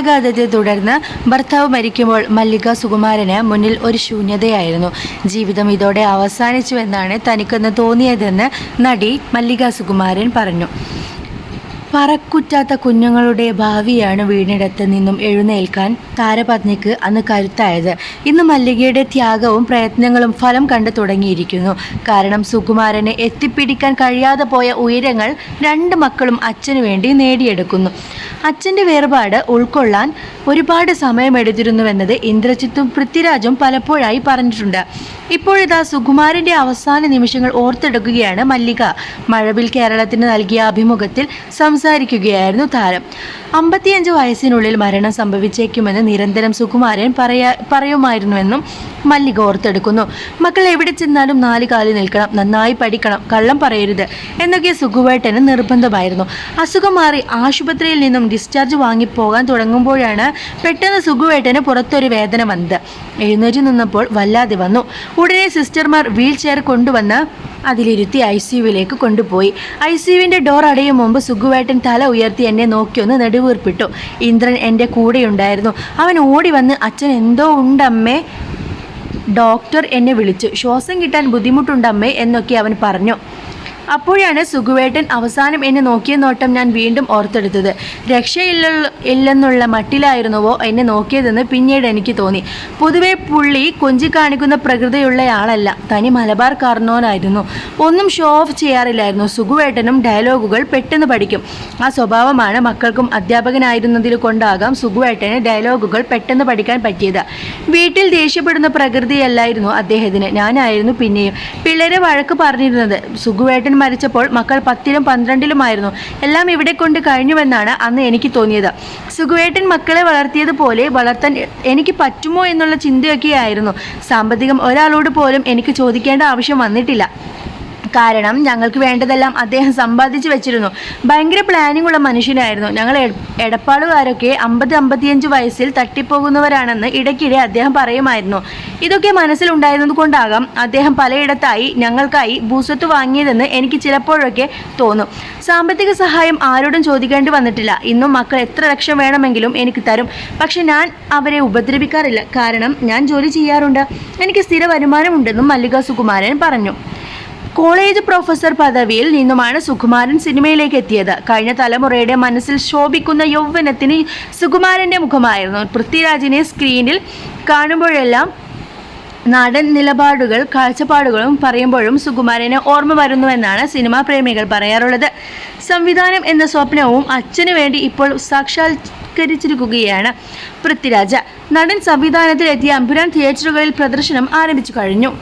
ആഘാതത്തെ തുടർന്ന് ഭർത്താവ് മരിക്കുമ്പോൾ മല്ലിക സുകുമാരന് മുന്നിൽ ഒരു ശൂന്യതയായിരുന്നു. ജീവിതം ഇതോടെ അവസാനിച്ചുവെന്നാണ് തനിക്കെന്ന് തോന്നിയതെന്ന് നടി മല്ലിക സുകുമാരൻ പറഞ്ഞു. പറക്കുറ്റാത്ത കുഞ്ഞുങ്ങളുടെ ഭാവിയാണ് വീടിനടുത്ത് നിന്നും എഴുന്നേൽക്കാൻ താരപത്നിക്ക് അന്ന് കരുത്തായത്. ഇന്ന് മല്ലികയുടെ ത്യാഗവും പ്രയത്നങ്ങളും ഫലം കണ്ടു തുടങ്ങിയിരിക്കുന്നു. കാരണം സുകുമാരനെ എത്തിപ്പിടിക്കാൻ കഴിയാതെ പോയ ഉയരങ്ങൾ രണ്ട് മക്കളും അച്ഛനു വേണ്ടി നേടിയെടുക്കുന്നു. അച്ഛന്റെ വേർപാട് ഉൾക്കൊള്ളാൻ ഒരുപാട് സമയമെടുത്തിരുന്നുവെന്നത് ഇന്ദ്രജിത്തും പൃഥ്വിരാജും പലപ്പോഴായി പറഞ്ഞിട്ടുണ്ട്. ഇപ്പോഴിതാ സുകുമാരന്റെ അവസാന നിമിഷങ്ങൾ ഓർത്തെടുക്കുകയാണ് മല്ലിക. മഴവിൽ കേരളത്തിന് നൽകിയ അഭിമുഖത്തിൽ സംസാരിക്കുകയായിരുന്നു താരം. അമ്പത്തിയഞ്ച് വയസ്സിനുള്ളിൽ മരണം സംഭവിച്ചേക്കുമെന്ന് നിരന്തരം സുകുമാരൻ പറയാ പറയുമായിരുന്നുവെന്നും മല്ലിക ഓർത്തെടുക്കുന്നു. മക്കൾ എവിടെ ചെന്നാലും നാല് കാലിൽ നിൽക്കണം. നന്നായി പഠിക്കണം. കള്ളം പറയരുത്. എന്നൊക്കെ സുഖുവേട്ടന് നിർബന്ധമായിരുന്നു. അസുഖം മാറി ആശുപത്രിയിൽ നിന്നും ഡിസ്ചാർജ് വാങ്ങിപ്പോകാൻ തുടങ്ങുമ്പോഴാണ് പെട്ടെന്ന് സുഖുവേട്ടന് പുറത്തൊരു വേദന വന്നത്. എഴുന്നേറ്റ് നിന്നപ്പോൾ വല്ലാതെ വന്നു. ഉടനെ സിസ്റ്റർമാർ വീൽ ചെയർ കൊണ്ടുവന്ന് അതിലിരുത്തി ഐ സിയുവിലേക്ക് കൊണ്ടുപോയി. ഐ സിയുവിന്റെ ഡോർ അടയും മുമ്പ് സുഖുവേട്ടൻ തല ഉയർത്തി എന്നെ നോക്കിയൊന്ന് നെടുവീർപ്പിട്ടു. ഇന്ദ്രൻ എന്റെ കൂടെയുണ്ടായിരുന്നു. അവൻ ഓടി വന്ന് അച്ഛൻ എന്തോ ഉണ്ടമ്മേ? ഡോക്ടർ എന്നെ വിളിച്ചു. ശ്വാസം കിട്ടാൻ ബുദ്ധിമുട്ടുണ്ടമ്മേ എന്നൊക്കെ അവൻ പറഞ്ഞു. അപ്പോഴാണ് സുഖുവേട്ടൻ അവസാനം എന്നെ നോക്കിയ നോട്ടം ഞാൻ വീണ്ടും ഓർത്തെടുത്തത്. രക്ഷയില്ല ഇല്ലെന്നുള്ള മട്ടിലായിരുന്നുവോ എന്നെ നോക്കിയതെന്ന് പിന്നീട് എനിക്ക് തോന്നി. പൊതുവെ പുള്ളി കൊഞ്ചി കാണിക്കുന്ന പ്രകൃതിയുള്ളയാളല്ല. തനി മലബാർ കാർണോനായിരുന്നു ഒന്നും ഷോ ഓഫ് ചെയ്യാറില്ലായിരുന്നു. സുഖുവേട്ടനും ഡയലോഗുകൾ പെട്ടെന്ന് പഠിക്കും. ആ സ്വഭാവമാണ് മക്കൾക്കും അധ്യാപകനായിരുന്നതിൽ കൊണ്ടാകാം സുഖുവേട്ടന് ഡയലോഗുകൾ പെട്ടെന്ന് പഠിക്കാൻ പറ്റിയത്. വീട്ടിൽ ദേഷ്യപ്പെടുന്ന പ്രകൃതിയല്ലായിരുന്നു അദ്ദേഹത്തിന്. ഞാനായിരുന്നു പിന്നെയും. പിള്ളേരെ വഴക്ക് പറഞ്ഞിരുന്നത്. സുഖുവേട്ടൻ മരിച്ചപ്പോൾ മക്കൾ പത്തിലും പന്ത്രണ്ടിലുമായിരുന്നു. എല്ലാം ഇവിടെ കൊണ്ട് കഴിഞ്ഞുവെന്നാണ് അന്ന് എനിക്ക് തോന്നിയത്. സുഖുവേട്ടൻ മക്കളെ വളർത്തിയതുപോലെ വളർത്താൻ എനിക്ക് പറ്റുമോ എന്നുള്ള ചിന്തയൊക്കെയായിരുന്നു. സാമ്പത്തികം ഒരാളോട് പോലും എനിക്ക് ചോദിക്കേണ്ട ആവശ്യം വന്നിട്ടില്ല. കാരണം ഞങ്ങൾക്ക് വേണ്ടതെല്ലാം അദ്ദേഹം സമ്പാദിച്ചു വെച്ചിരുന്നു. ഭയങ്കര പ്ലാനിംഗ് ഉള്ള മനുഷ്യനായിരുന്നു. ഞങ്ങൾ എടപ്പാടുകാരൊക്കെ അമ്പത് അമ്പത്തിയഞ്ച് വയസ്സിൽ തട്ടിപ്പോകുന്നവരാണെന്ന് ഇടയ്ക്കിടെ അദ്ദേഹം പറയുമായിരുന്നു. ഇതൊക്കെ മനസ്സിലുണ്ടായിരുന്നത് കൊണ്ടാകാം അദ്ദേഹം പലയിടത്തായി ഞങ്ങൾക്കായി ഭൂസ്വത്ത് വാങ്ങിയതെന്ന് എനിക്ക് ചിലപ്പോഴൊക്കെ തോന്നും. സാമ്പത്തിക സഹായം ആരോടും ചോദിക്കേണ്ടി വന്നിട്ടില്ല. ഇന്നും മക്കൾ എത്ര ലക്ഷം വേണമെങ്കിലും എനിക്ക് തരും. പക്ഷെ ഞാൻ അവരെ ഉപദ്രവിക്കാറില്ല. കാരണം ഞാൻ ജോലി ചെയ്യാറുണ്ട്. എനിക്ക് സ്ഥിര വരുമാനമുണ്ടെന്നും മല്ലിക സുകുമാരൻ പറഞ്ഞു. കോളേജ് പ്രൊഫസർ പദവിയിൽ നിന്നുമാണ് സുകുമാരൻ സിനിമയിലേക്ക് എത്തിയത്. കഴിഞ്ഞ തലമുറയുടെ മനസ്സിൽ ശോഭിക്കുന്ന യൗവനത്തിന് സുകുമാരന്റെ മുഖമായിരുന്നു. പൃഥ്വിരാജിനെ സ്ക്രീനിൽ കാണുമ്പോഴെല്ലാം നാടൻ നിലപാടുകൾ കാഴ്ചപ്പാടുകളും പറയുമ്പോഴും സുകുമാരനെ ഓർമ്മ വരുന്നുവെന്നാണ് സിനിമാ പ്രേമികൾ പറയാറുള്ളത്. സംവിധാനം എന്ന സ്വപ്നവും അച്ഛനു വേണ്ടി ഇപ്പോൾ സാക്ഷാത്കരിച്ചിരിക്കുകയാണ് പൃഥ്വിരാജ്. നടൻ സംവിധാനത്തിലെത്തിയ അമ്പുരാൻ തിയേറ്ററുകളിൽ പ്രദർശനം ആരംഭിച്ചു കഴിഞ്ഞു.